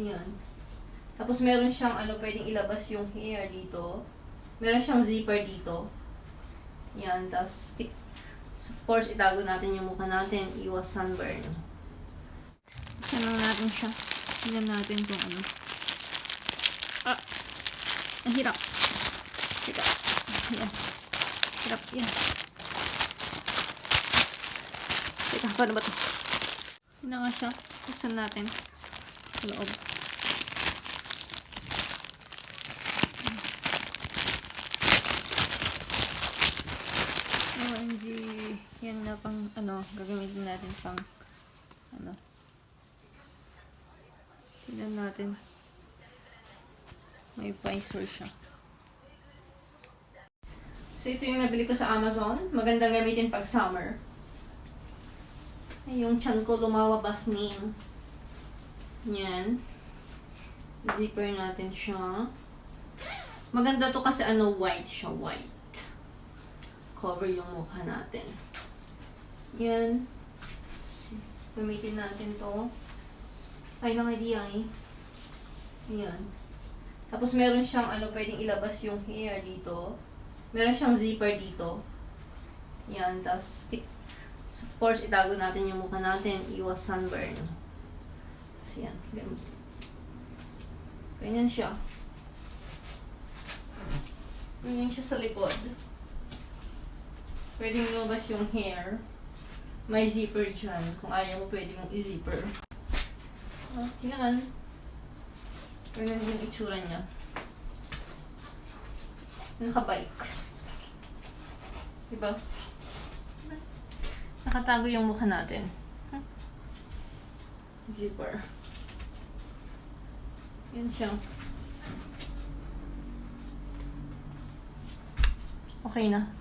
Ayan. Tapos meron siyang ano, pwedeng ilabas yung hair dito. Meron siyang zipper dito. Yan, tapos stick. So, of course, itago natin yung mukha natin. Iwas sunburn. Lang natin siya. Tingnan natin kung ano. Ah! Ang hirap. Teka. Ayan. Hirap. Yan. Teka, paano ba to? Yun na nga siya. Buksan natin. Loob. OMG. Yan na pang, ano, gagamitin natin pang, ano. Tignan natin. May visor siya. So, ito yung nabili ko sa Amazon. Magandang gamitin pag summer. Ay, yung chan ko lumawabas min. Yan. Zipper natin siya. Maganda to kasi ano, white siya, white. Cover yung mukha natin. Yan. Gamitin natin to. Ay, lang idea eh. Yan. Tapos meron siyang ano, pwedeng ilabas yung hair dito. Meron siyang zipper dito. Yan, tapos stick. So, of course, itago natin yung mukha natin. Iwas sunburn. Yan. Ganyan. Ganyan siya. Ganyan siya sa likod. Pwedeng lumabas yung hair. May zipper dyan. Kung ayaw mo, pwede mong i-zipper. Oh, yan. Ganyan yung itsura niya. Nakabike. Diba? Nakatago yung mukha natin. Zipper. Yan siya. Okay na.